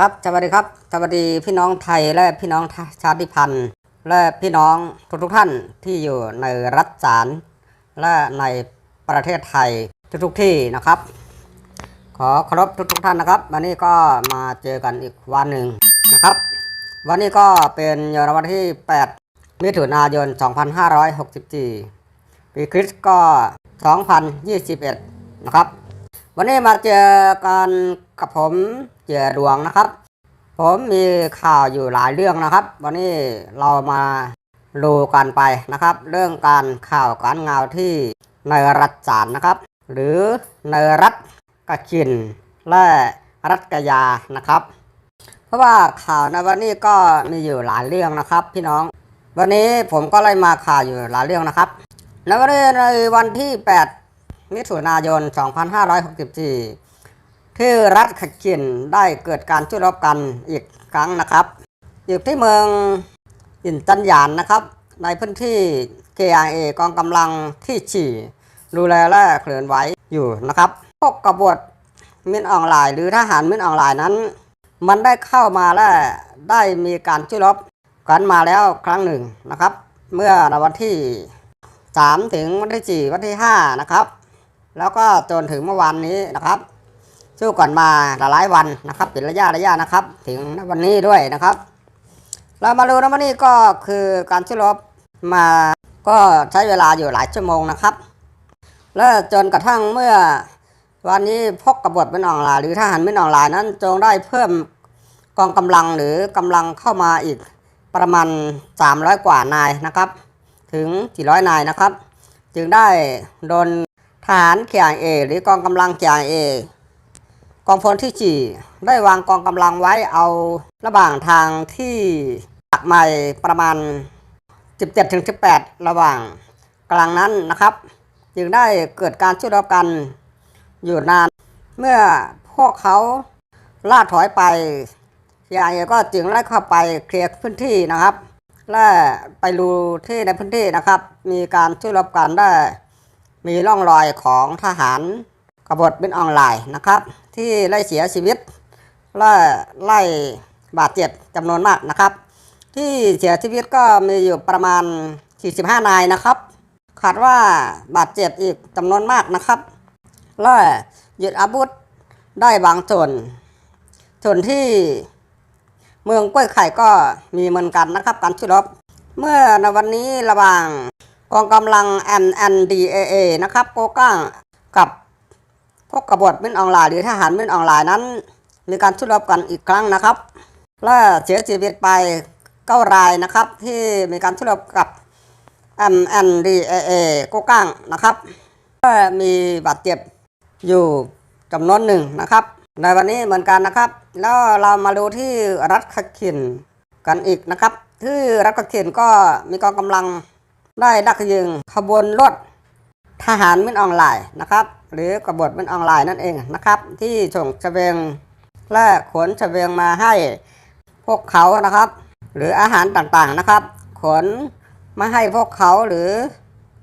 ครับสวัสดีครับสวัสดีพี่น้องไทยและพี่น้องชาติพันธุ์ และพี่น้องทุกทุกๆท่านที่อยู่ในรัฐสารและในประเทศไทยทุกทุกๆที่นะครับ ขอเคารพทุกทุกๆท่านนะครับ วันนี้ก็มาเจอกันอีกวันหนึ่งนะครับ วันนี้ก็เป็นวันที่ 8 มิถุนายน 2564 ปีคริสต์ก็ 2021 นะครับ วันนี้มาเจอกันกับผมเจอดวงนะครับ ผมมีข่าวอยู่หลายเรื่องนะครับ วันนี้เรามาดูกันไปนะครับ เรื่องการข่าวการเงาที่ในรัฐสารนะครับ หรือในรัฐกะคินและรัฐกะยานะครับ เพราะว่าข่าวในวันนี้ก็มีอยู่หลายเรื่องนะครับ พี่น้อง วันนี้ผมก็ไล่มาข่าวอยู่หลายเรื่องนะครับในวันนี้ในวันที่ 8 มิถุนายน 2564 ที่รัฐขคินได้เกิดการช่วยรบกันอีกครั้งนะครับอยู่ที่เมืองอินจันยานนะครับ ในพื้นที่ KIA กองกำลังที่ฉี่ดูแลและเคลื่อนไหวอยู่นะครับ พวกกบฏมินออนไลน์หรือทหารมินออนไลน์นั้น มันได้เข้ามาและได้มีการช่วยรบกันมาแล้วครั้งหนึ่งนะครับ เมื่อในวันที่ 3 ถึงวันที่ 4 วันที่ 5 นะครับ แล้วก็จนถึงเมื่อวานนี้นะครับสู้ก่อนมาหลายวันนะครับเป็นระยะระยะนะครับ ถึงวันนี้ด้วยนะครับ เรามาดูนะวันนี้ก็คือการสู้รบมาก็ใช้เวลาอยู่หลายชั่วโมงนะครับและจนกระทั่งเมื่อวันนี้พกกบฏเป็นออนไลน์หรือทหารเป็นออนไลน์นั้นจงได้เพิ่มกองกำลังหรือกำลังเข้ามาอีกประมาณ 300 กว่านายนะครับ ถึง 400 นายนะครับ จึงได้โดน ทหารเคียงเอหรือกองกำลังเคียงเอกองพลที่จีได้วางกองกำลังไว้เอาระหว่างทางที่ตักใหม่ประมาณ 17-18 ระหว่างกลางนั้นนะครับ จึงได้เกิดการช่วยรบกันอยู่นาน เมื่อพวกเขาล่าถอยไปเคียงเอก็จึงได้เข้าไปเคลียร์พื้นที่นะครับ และไปดูที่ในพื้นที่นะครับ มีการช่วยรบกันได้ มีร่องรอยของทหารกบฏเป็นออนไลน์นะครับ ที่ไล่เสียชีวิตและไล่บาดเจ็บจำนวนมากนะครับ ที่เสียชีวิตก็มีอยู่ประมาณ 45 นายนะครับคาดว่าบาดเจ็บอีกจำนวนมากนะครับและยึดอาวุธได้บางส่วน ส่วนที่เมืองกล้วยไข่ก็มีเหมือนกันนะครับ การช่วยรบเมื่อในวันนี้ระหว่าง กองกำลัง NNDAA นะครับโกก้างกับพวกกบฏมินออนไลน์หรือทหารมินออนไลน์นั้น มีการช่วยรบกันอีกครั้งนะครับ และเสียชีวิตไปเก้ารายนะครับที่มีการช่วยรบกับ MNDAA โกก้างนะครับและมีบาดเจ็บอยู่จำนวนหนึ่งนะครับ ในวันนี้เหมือนกันนะครับ แล้วเรามาดูที่รัฐขคินกันอีกนะครับ ที่รัฐขคินก็มีกองกำลัง ได้ดักยิงขบวนรถทหารมินออนไลน์นะครับ หรือกบฏมินออนไลน์นั่นเองนะครับ ที่ส่งเสบียงและขนเสบียงมาให้พวกเขานะครับ หรืออาหารต่างๆนะครับ ขนมาให้พวกเขาหรือ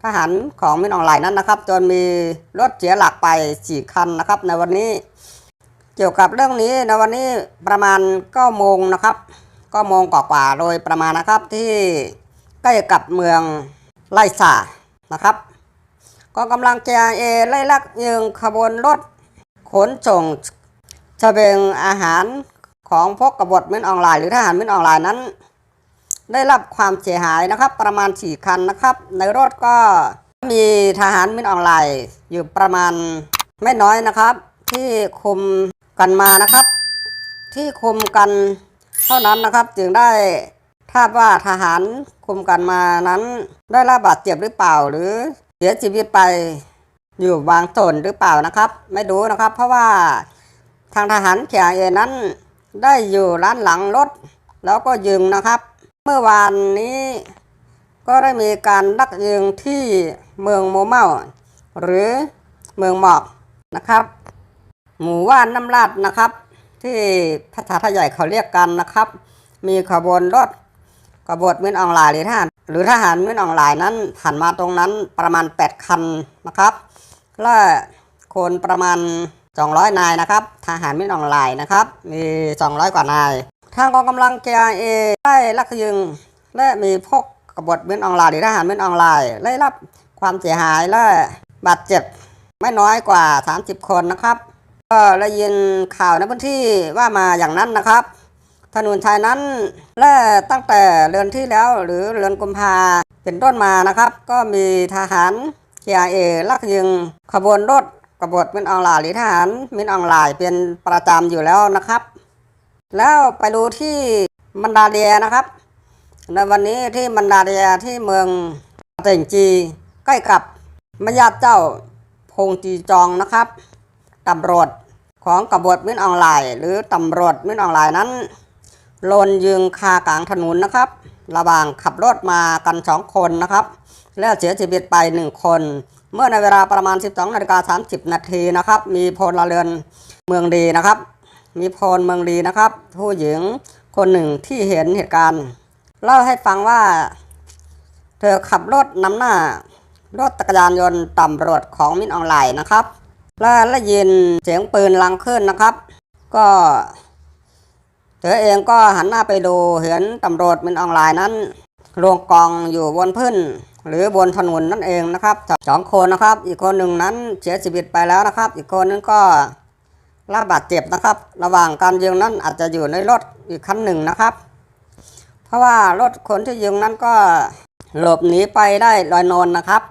ทหารของมินออนไลน์นั้นนะครับ จนมีรถเสียหลักไปสี่คันนะครับ ในวันนี้ เกี่ยวกับเรื่องนี้ในวันนี้ประมาณ9โมงนะครับ9โมงกว่าๆโดยประมาณนะครับที่ใกล้กับเมือง ไล่สานะครับกองกำลัง JRA ไล่ลักยิงขบวนรถขนส่งเสบียงอาหารของพวกกบฏมินออนไลน์หรือทหารมินออนไลน์นั้น ได้รับความเสียหายนะครับ ประมาณ 4 คันนะครับ ในรถก็มีทหารมินออนไลน์อยู่ประมาณไม่น้อยนะครับ ที่คุมกันมานะครับ ที่คุมกันเท่านั้นนะครับ จึงได้ทราบว่าทหาร คุมกันมานั้นได้รับบาดเจ็บหรือเปล่าหรือเสียชีวิตไปอยู่บางส่วนหรือเปล่านะครับ ไม่รู้นะครับ เพราะว่าทางทหารเขียเอนั้น ได้อยู่ร้านหลังรถ แล้วก็ยิงนะครับ เมื่อวานนี้ก็ได้มีการดักยิงที่เมืองโมเมาหรือเมืองหมอกนะครับ หมู่ว่านน้ำลาดนะครับ ที่ภาษาไทยใหญ่เขาเรียกกันนะครับ มีขบวนรถ กบฏมินออนไลน์หรือทหารหรือทหารมินออนไลน์นั้นผ่านมาตรงนั้นประมาณ 8 คันนะครับและคนประมาณ 200 นายนะครับ ทหารมิตรออนไลน์นะครับ มี 200 กว่านาย ทางกองกำลัง KIA ได้ลักยิง และมีพวกกบฏมิตรออนไลน์หรือทหารมิตรออนไลน์ได้รับความเสียหายและบาดเจ็บไม่น้อยกว่า 30 คนนะครับ ก็ได้ยินข่าวในพื้นที่ว่ามาอย่างนั้นนะครับ ถนนชัยนั้นและตั้งแต่เดือนที่แล้วหรือเดือนกุมภาเป็นต้นมานะครับ ก็มีทหาร KIA ลักยิงขบวนรถกบฏมินออนไลน์หรือทหารมินออนไลน์เป็นประจำอยู่แล้วนะครับ แล้วไปดูที่มันดาเดียนะครับ ในวันนี้ที่มันดาเดียที่เมืองเต่งจี ใกล้กับมญาติเจ้าพงจีจองนะครับตำรวจของกบฏมินออนไลน์หรือตำรวจมินออนไลน์นั้น ลนยิงคากลางถนนนะครับ ระหว่างขับรถมากันสองคนนะครับ แล้วเสียชีวิตไปหนึ่งคน เมื่อในเวลาประมาณ 12นาฬิกา30 นาทีนะครับ มีพลเรือนเมืองดีนะครับ มีพลเมืองดีนะครับ ผู้หญิงคนหนึ่งที่เห็นเหตุการณ์เล่าให้ฟังว่า เธอขับรถนำหน้ารถจักรยานยนต์ตำรวจของมินออนไลน์นะครับ และได้ยินเสียงปืนลังขึ้นนะครับ ก็ เธอเองก็หันหน้าไปดูเห็นตำรวจมินออนไลน์นั้นลงกองอยู่บนพื้นหรือบนถนนนั่นเองนะครับสองคนนะครับ อีกคนหนึ่งนั้นเสียชีวิตไปแล้วนะครับ อีกคนนึงก็รับบาดเจ็บนะครับ ระหว่างการยิงนั้นอาจจะอยู่ในรถอีกคันหนึ่งนะครับ เพราะว่ารถคนที่ยิงนั้นก็หลบหนีไปได้ลอยนวลนะครับ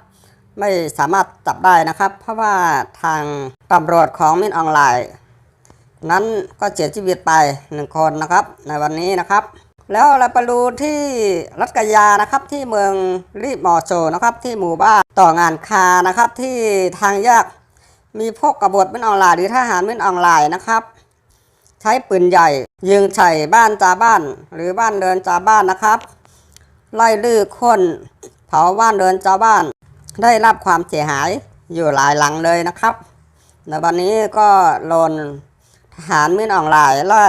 ไม่สามารถจับได้นะครับ เพราะว่าทางตำรวจของมินออนไลน์ นั้นก็เสียชีวิตไปหนึ่งคนนะครับ ในวันนี้นะครับ แล้วเราไปดูที่รัฐกยานะครับที่เมืองรีบมอโซนะครับ ที่หมู่บ้านต่องานคานะครับ ที่ทางแยกมีพวกกบฏมินออนไลน์หรือทหารมินออนไลน์นะครับใช้ปืนใหญ่ ยิงใส่บ้านจาบ้าน หรือบ้านเดินจาบ้านนะครับ ไล่ลื้อคนเผาบ้านเดินจาบ้าน ได้รับความเสียหายอยู่หลายหลังเลยนะครับในวันนี้ก็โลน หารมินออนไลน์ไล่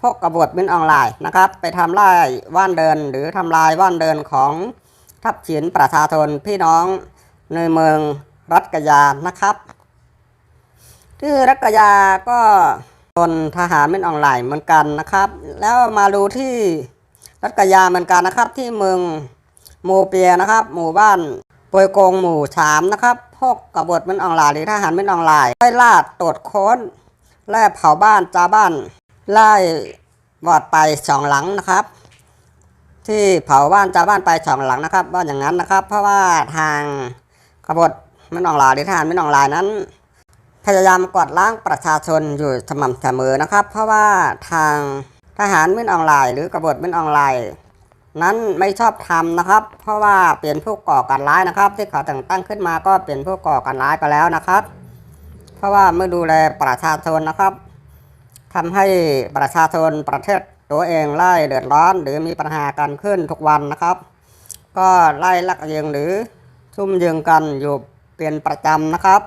พวกกบฏมินออนไลน์นะครับ ไปทำลายว่านเดินหรือทำลายว่านเดินของทัพฉินประชาชนพี่น้องในเมืองรัตกยานะครับที่รัตกยาก็โดนทหารมินออนไลน์เหมือนกันนะครับ แล้วมาดูที่รัตกยาเหมือนกันนะครับที่เมืองโมเปียนะครับ หมู่บ้านปวยโกงหมู่สามนะครับพวกกบฏมินออนไลน์หรือทหารมินออนไลน์ได้ล่าตรวจค้น แล่เผาบ้านจ้าบ้าน ไล่วอดไปสองหลังนะครับ ที่เผาบ้านจ้าบ้านไปสองหลังนะครับว่าอย่างนั้นนะครับ เพราะว่าทางกบฏไม่นองลายหรือทหารไม่นองลายนั้น พยายามกวาดล้างประชาชนอยู่สม่ำเสมอนะครับ เพราะว่าทางทหารมินออนไลน์หรือกบฏมินออนไลน์นั้นไม่ชอบทำนะครับ เพราะว่าเป็นผู้ก่อการร้ายนะครับ ที่เขาแต่งตั้งขึ้นมาก็เป็นผู้ก่อการร้ายไปแล้วนะครับ ราะว่าไม่ดูแลประชาชนนะครับทำให้ประชาชนประเทศตัวเองไล่เดือดร้อน หรือมีปัญหากันขึ้นทุกวันนะครับ ก็ไล่ลักยิงหรือซุ่มยิงกันอยู่เป็นประจำนะครับ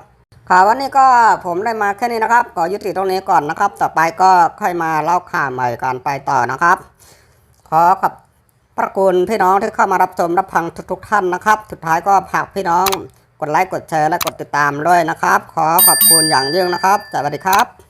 ข่าววันนี้ก็ผมได้มาแค่นี้นะครับขอยุติตรงนี้ก่อนนะครับ ต่อไปก็ค่อยมาเล่าข่าวใหม่กันไปต่อนะครับ ขอขอบพระคุณพี่น้องที่เข้ามารับชมรับฟังทุกๆท่านนะครับ สุดท้ายก็ฝากพี่น้อง กดไลค์กดแชร์และกดติดตามด้วยนะครับ ขอขอบคุณอย่างยิ่งนะครับสวัสดีครับ